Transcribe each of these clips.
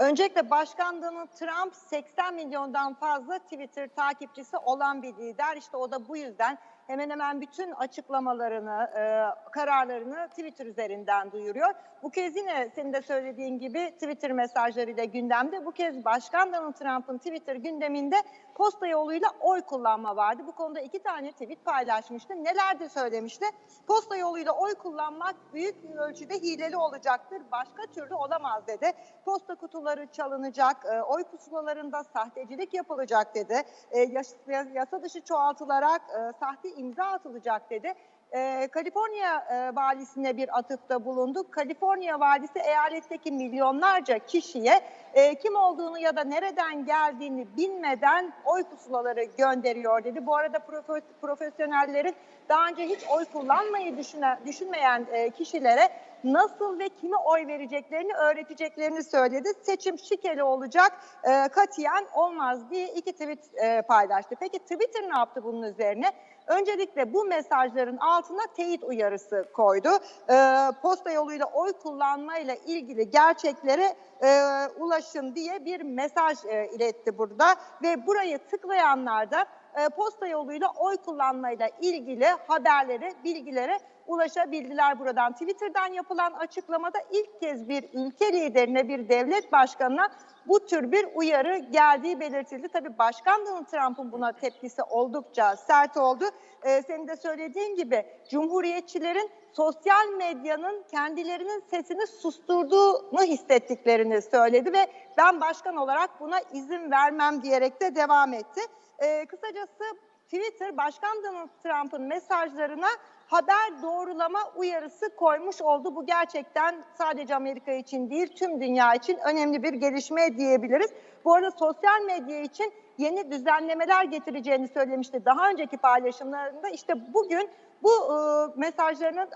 Öncelikle Başkan Donald Trump 80 milyondan fazla Twitter takipçisi olan bir lider. İşte o da bu yüzden hemen hemen bütün açıklamalarını, e, kararlarını Twitter üzerinden duyuruyor. Bu kez yine senin de söylediğin gibi Twitter mesajlarıyla gündemde. Bu kez Başkan Donald Trump'ın Twitter gündeminde posta yoluyla oy kullanma vardı. Bu konuda iki tane tweet paylaşmıştı. Neler de söylemişti? Posta yoluyla oy kullanmak büyük bir ölçüde hileli olacaktır. Başka türlü olamaz dedi. Posta kutuları çalınacak, e, oy pusulalarında sahtecilik yapılacak dedi. E, yas- yasa dışı çoğaltılarak e, sahte imza atılacak dedi. Ee, Kaliforniya e, valisine bir atıfta bulundu. Kaliforniya valisi eyaletteki milyonlarca kişiye e, kim olduğunu ya da nereden geldiğini bilmeden oy pusulaları gönderiyor dedi. Bu arada profe- profesyonellerin daha önce hiç oy kullanmayı düşünen, düşünmeyen e, kişilere nasıl ve kime oy vereceklerini öğreteceklerini söyledi. Seçim şikeli olacak, e, katiyen olmaz diye iki tweet e, paylaştı. Peki Twitter ne yaptı bunun üzerine? Öncelikle bu mesajların altına teyit uyarısı koydu. Ee, posta yoluyla oy kullanmayla ilgili gerçeklere e, ulaşın diye bir mesaj e, iletti burada. Ve burayı tıklayanlar da e, posta yoluyla oy kullanmayla ilgili haberlere, bilgilere ulaşabildiler buradan. Twitter'dan yapılan açıklamada ilk kez bir ülke liderine, bir devlet başkanına bu tür bir uyarı geldiği belirtildi. Tabii Başkan Donald Trump'ın buna tepkisi oldukça sert oldu. Ee, senin de söylediğin gibi Cumhuriyetçilerin sosyal medyanın kendilerinin sesini susturduğunu hissettiklerini söyledi ve ben başkan olarak buna izin vermem diyerek de devam etti. Ee, kısacası Twitter Başkan Donald Trump'ın mesajlarına haber doğrulama uyarısı koymuş oldu. Bu gerçekten sadece Amerika için değil tüm dünya için önemli bir gelişme diyebiliriz. Bu arada sosyal medya için yeni düzenlemeler getireceğini söylemişti daha önceki paylaşımlarında. İşte bugün bu e, mesajlarının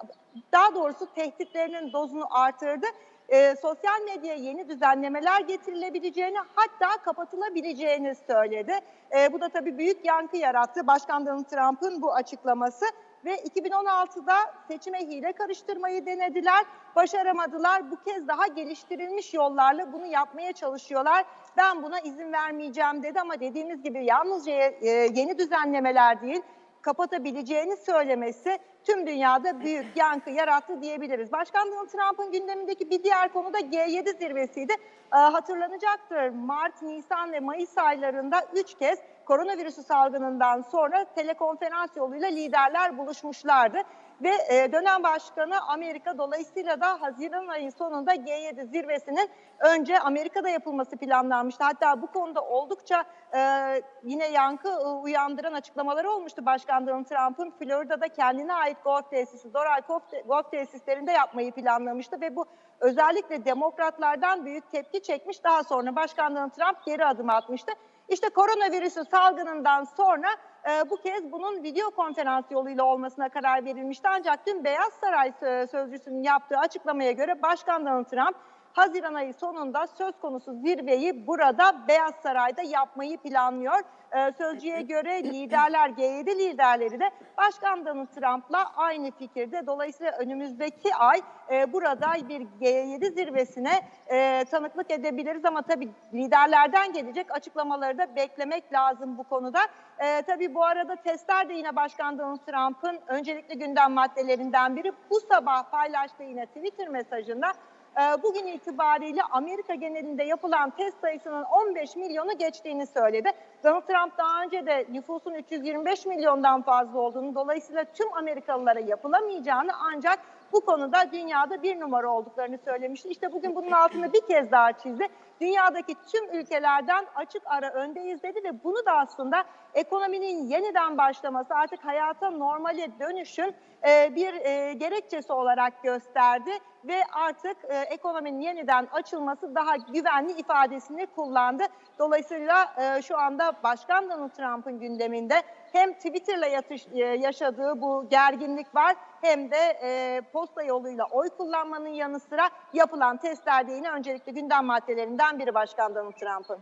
daha doğrusu tehditlerinin dozunu artırdı. E, sosyal medyaya yeni düzenlemeler getirilebileceğini hatta kapatılabileceğini söyledi. E, bu da tabii büyük yankı yarattı Başkan Donald Trump'ın bu açıklaması ve 2016'da seçime hile karıştırmayı denediler, başaramadılar. Bu kez daha geliştirilmiş yollarla bunu yapmaya çalışıyorlar. Ben buna izin vermeyeceğim dedi ama dediğimiz gibi yalnızca e, yeni düzenlemeler değil, kapatabileceğini söylemesi tüm dünyada büyük yankı yarattı diyebiliriz. Başkan Donald Trump'ın gündemindeki bir diğer konu da G7 zirvesiydi. Ee, hatırlanacaktır Mart, Nisan ve Mayıs aylarında 3 kez koronavirüsü salgınından sonra telekonferans yoluyla liderler buluşmuşlardı. Ve e, dönem başkanı Amerika dolayısıyla da Haziran ayı sonunda G7 zirvesinin önce Amerika'da yapılması planlanmıştı. Hatta bu konuda oldukça e, yine yankı e, uyandıran açıklamaları olmuştu Başkan Donald Trump'ın. Florida'da kendine ait golf tesisi, Doral golf, tesislerinde yapmayı planlamıştı ve bu özellikle demokratlardan büyük tepki çekmiş. Daha sonra Başkan Donald Trump geri adım atmıştı. İşte koronavirüsü salgınından sonra e, bu kez bunun video konferans yoluyla olmasına karar verilmişti. Ancak dün Beyaz Saray sö- sözcüsünün yaptığı açıklamaya göre Başkan Donald Trump Haziran ayı sonunda söz konusu zirveyi burada Beyaz Saray'da yapmayı planlıyor. Ee, sözcüye göre liderler, G7 liderleri de Başkan Donald Trump'la aynı fikirde. Dolayısıyla önümüzdeki ay e, burada bir G7 zirvesine e, tanıklık edebiliriz ama tabii liderlerden gelecek açıklamaları da beklemek lazım bu konuda. E, tabii bu arada testler de yine Başkan Donald Trump'ın öncelikli gündem maddelerinden biri. Bu sabah paylaştığı yine Twitter mesajında bugün itibariyle Amerika genelinde yapılan test sayısının 15 milyonu geçtiğini söyledi. Donald Trump daha önce de nüfusun 325 milyondan fazla olduğunu, dolayısıyla tüm Amerikalılara yapılamayacağını ancak bu konuda dünyada bir numara olduklarını söylemişti. İşte bugün bunun altını bir kez daha çizdi. Dünyadaki tüm ülkelerden açık ara öndeyiz dedi ve bunu da aslında ekonominin yeniden başlaması, artık hayata normale dönüşün e, bir e, gerekçesi olarak gösterdi ve artık e, ekonominin yeniden açılması daha güvenli ifadesini kullandı. Dolayısıyla şu anda Başkan Donald Trump'ın gündeminde hem Twitter'la yaşadığı bu gerginlik var hem de e, posta yoluyla oy kullanmanın yanı sıra yapılan testlerde yine öncelikli gündem maddelerinden biri Başkan Donald Trump'ın.